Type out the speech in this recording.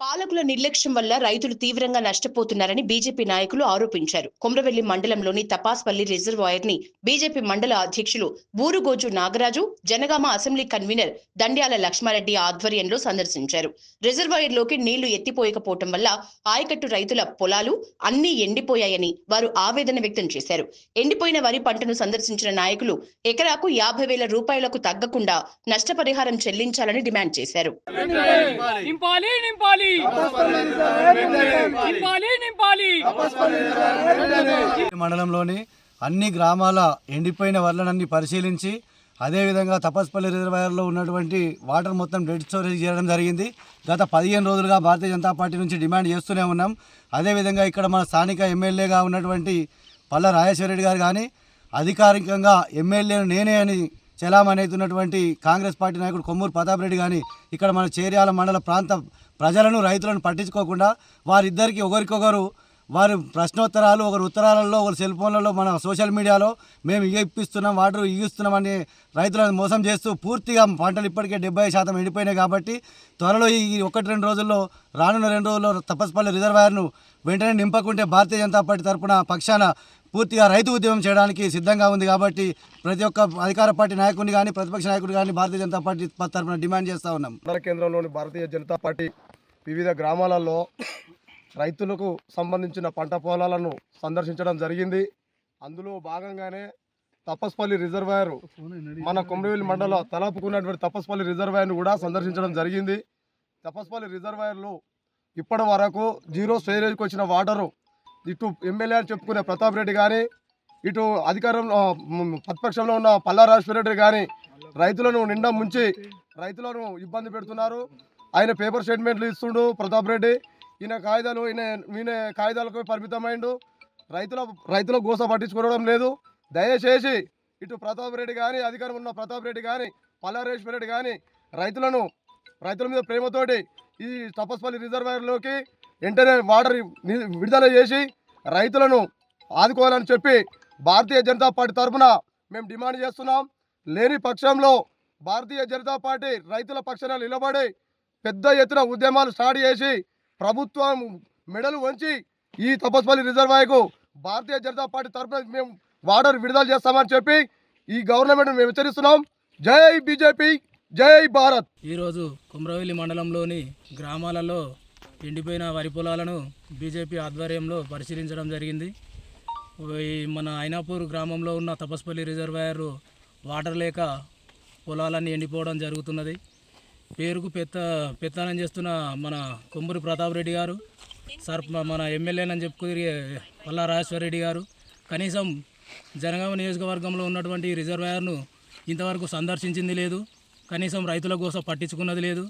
పాలకుల నిర్లక్ష్యం వల్ల రైతులు తీవ్రంగా నష్టపోతున్నారని బీజేపీ నాయకులు ఆరోపించారు. కుమ్రవెల్లి మండలంలోని తపాస్పల్లి రిజర్వాయర్ని బీజేపీ మండల అధ్యక్షులు బూరుగోజు నాగరాజు జనగామ అసెంబ్లీ కన్వీనర్ దండ్యాల లక్ష్మారెడ్డి ఆధ్వర్యంలో సందర్శించారు. రిజర్వాయర్లోకి నీళ్ళు ఎత్తిపోయకపోవటం వల్ల ఆయకట్టు రైతుల పొలాలు అన్ని ఎండిపోయాయని వారు ఆవేదన వ్యక్తం చేశారు. ఎండిపోయిన వరి పంటను సందర్శించిన నాయకులు ఎకరాకు యాభై వేల రూపాయలకు తగ్గకుండా నష్టపరిహారం చెల్లించాలని డిమాండ్ చేశారు. నింపాలి నింపాలి. నింపాలి నింపాలి. మండలంలోని అన్ని గ్రామాల ఎండిపోయిన వరలనన్ని పరిశీలించి అదేవిధంగా తపస్పల్లి రిజర్వాయర్లో ఉన్నటువంటి వాటర్ మొత్తం డెడ్ స్టోరేజ్ చేయడం జరిగింది. గత పదిహేను రోజులుగా భారతీయ జనతా పార్టీ నుంచి డిమాండ్ చేస్తూనే ఉన్నాం. అదేవిధంగా ఇక్కడ మన స్థానిక ఎమ్మెల్యేగా ఉన్నటువంటి పల్ల రాజేశ్వరరెడ్డి గారు కానీ అధికారికంగా ఎమ్మెల్యేను నేనే అని చలామణి అవుతున్నటువంటి కాంగ్రెస్ పార్టీ నాయకుడు కొమ్మూరు ప్రతాప్ రెడ్డి కానీ ఇక్కడ మన చేర్యాల మండల ప్రాంత ప్రజలను రైతులను పట్టించుకోకుండా వారిద్దరికి ఒకరికొకరు వారు ప్రశ్నోత్తరాలు ఒకరు ఉత్తరాలలో ఒకరు సెల్ ఫోన్లలో మన సోషల్ మీడియాలో మేము ఇప్పిస్తున్నాం వాటర్ ఇగిస్తున్నామని రైతులను మోసం చేస్తూ పూర్తిగా పంటలు ఇప్పటికే డెబ్బై శాతం ఎండిపోయినాయి కాబట్టి త్వరలో ఈ ఒకటి రెండు రోజుల్లో రానున్న రెండు రోజుల్లో తపస్పల్లి రిజర్వాయర్ను వెంటనే నింపకుంటే భారతీయ జనతా పార్టీ తరఫున పక్షాన పూర్తిగా రైతు ఉద్యమం చేయడానికి సిద్ధంగా ఉంది కాబట్టి ప్రతి ఒక్క అధికార పార్టీ నాయకుడిని కానీ ప్రతిపక్ష నాయకుడు కానీ భారతీయ జనతా పార్టీ తరపున డిమాండ్ చేస్తూ ఉన్నాం. కేంద్రంలోని భారతీయ జనతా పార్టీ వివిధ గ్రామాలలో రైతులకు సంబంధించిన పంట పొలాలను సందర్శించడం జరిగింది. అందులో భాగంగానే తపస్పల్లి రిజర్వాయర్ మన కొమరవెల్లి మండలం తలపుకున్నటువంటి తపస్పల్లి రిజర్వాయర్ను కూడా సందర్శించడం జరిగింది. తపస్పల్లి రిజర్వాయర్లో ఇప్పటి వరకు జీరో స్టోరేజ్కి వచ్చిన వాటరు ఇటు ఎమ్మెల్యే అని చెప్పుకునే ప్రతాప్ రెడ్డి కానీ ఇటు అధికారంలో ప్రతిపక్షంలో ఉన్న పల్లా రెడ్డి కానీ రైతులను నిండా ముంచి రైతులను ఇబ్బంది పెడుతున్నారు. ఆయన పేపర్ స్టేట్మెంట్లు ఇస్తుండు ప్రతాప్ రెడ్డి. ఈయన కాగితాలు ఈయన ఈయన కాగితాలకు పరిమితమైండు. రైతుల రైతుల గోస పట్టించుకోవడం లేదు. దయచేసి ఇటు ప్రతాప్ రెడ్డి కానీ అధికారం ఉన్న ప్రతాప్ రెడ్డి కానీ పల్లారేశ్వర రెడ్డి కానీ రైతులను రైతుల మీద ప్రేమతోటి ఈ తపస్పల్లి రిజర్వాయర్లోకి వెంటనే వాటర్ విడుదల చేసి రైతులను ఆదుకోవాలని చెప్పి భారతీయ జనతా పార్టీ తరఫున మేము డిమాండ్ చేస్తున్నాం. లేని పక్షంలో భారతీయ జనతా పార్టీ రైతుల పక్షాన నిలబడి పెద్ద ఎత్తున ఉద్యమాలు స్టార్ట్ చేసి ప్రభుత్వం మెడలు వంచి ఈ తపస్పల్లి రిజర్వాయర్కు భారతీయ జనతా పార్టీ తరఫున మేము వాటర్ విడుదల చేస్తామని చెప్పి ఈ గవర్నమెంట్ మేము హెచ్చరిస్తున్నాం. జై బీజేపీ జై భారత్. ఈరోజు కుమ్రవెల్లి మండలంలోని గ్రామాలలో ఎండిపోయిన వరి పొలాలను బీజేపీ ఆధ్వర్యంలో పరిశీలించడం జరిగింది. ఈ మన అయినాపూర్ గ్రామంలో ఉన్న తపస్పల్లి రిజర్వాయర్ వాటర్ లేక పొలాలన్నీ ఎండిపోవడం జరుగుతున్నది. పేరుకు పెత్త పెత్తనం చేస్తున్న మన కొమ్మూరి ప్రతాప్ రెడ్డి గారు సర్ మన ఎమ్మెల్యేనని చెప్పుకుని పల్లా రాజేశ్వర రెడ్డి గారు కనీసం జనగామ నియోజకవర్గంలో ఉన్నటువంటి రిజర్వాయర్ను ఇంతవరకు సందర్శించింది లేదు. కనీసం రైతుల కోసం పట్టించుకున్నది లేదు.